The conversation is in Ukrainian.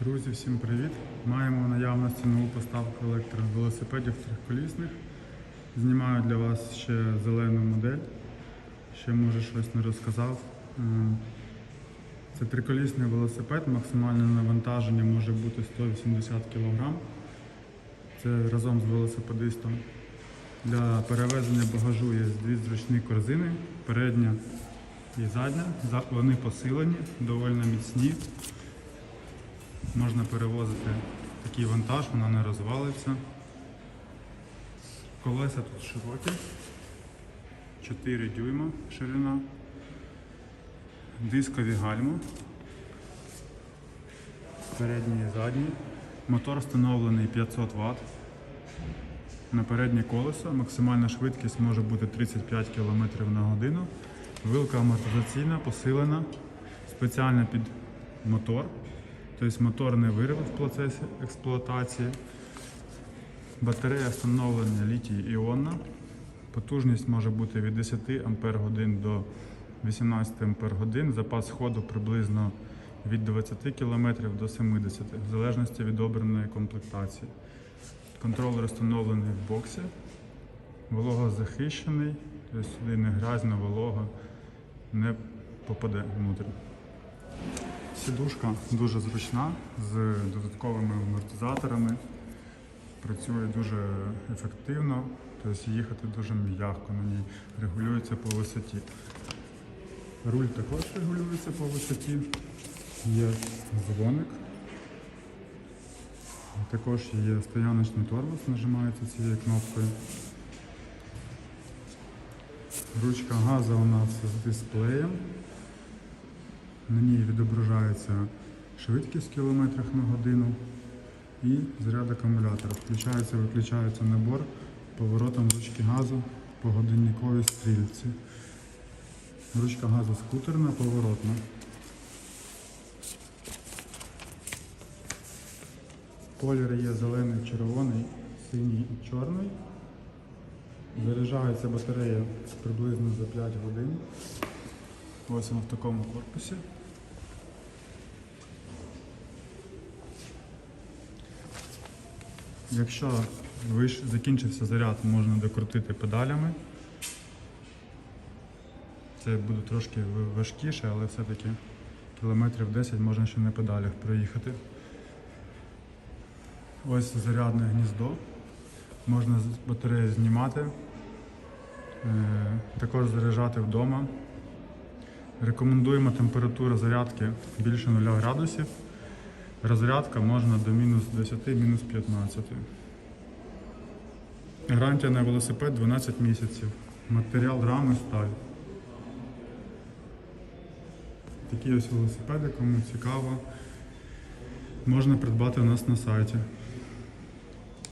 Друзі, всім привіт! Маємо в наявності нову поставку електровелосипедів трьохколісних. Знімаю для вас ще зелену модель. Ще може щось не розказав. Ем, Це триколісний велосипед, максимальне навантаження може бути 180 кг. Це разом з велосипедистом. Для перевезення багажу є дві зручні корзини, передня і задня. Вони посилені, доволі міцні. Можна перевозити такий вантаж, вона не розвалиться. Колеса тут широкі, 4 дюйма ширина, дискові гальма, передні і задні. Мотор встановлений 500 Вт. На переднє колесо максимальна швидкість може бути 35 км на годину. Вилка амортизаційна, посилена, спеціально під мотор. Тобто мотор не вирве в процесі експлуатації. Батарея встановлена літій іонна. Потужність може бути від 10 Ампер годин до 18 Ампер годин. Запас ходу приблизно від 20 км до 70 в залежності від обраної комплектації. Контролер встановлений в боксі. Вологозахищений, тобто сюди не грязно, волога не попаде внутрі. Сідушка дуже зручна з додатковими амортизаторами. Працює дуже ефективно, тобто їхати дуже м'яко на ній, регулюється по висоті. Руль також регулюється по висоті. Є дзвоник. Також є стояночний тормоз, нажимається цією кнопкою. Ручка газу у нас з дисплеєм. На ній відображається швидкість в кілометрах на годину і заряд акумулятора. Включається, виключається набор поворотом ручки газу по годинниковій стрільці. Ручка газу скутерна, поворотна. Кольори є зелений, червоний, синій і чорний. Заряджається батарея приблизно за 5 годин. Ось вона в такому корпусі. Якщо закінчився заряд, можна докрутити педалями. Це буде трошки важкіше, але все-таки кілометрів 10 можна ще на педалях проїхати. Ось зарядне гніздо. Можна з батареї знімати, е, також заряджати вдома. Рекомендуємо температуру зарядки більше 0 градусів. Розрядка можна до мінус 10, мінус 15. Гарантія на велосипед 12 місяців. Матеріал рами сталь. Такі ось велосипеди, кому цікаво, можна придбати у нас на сайті.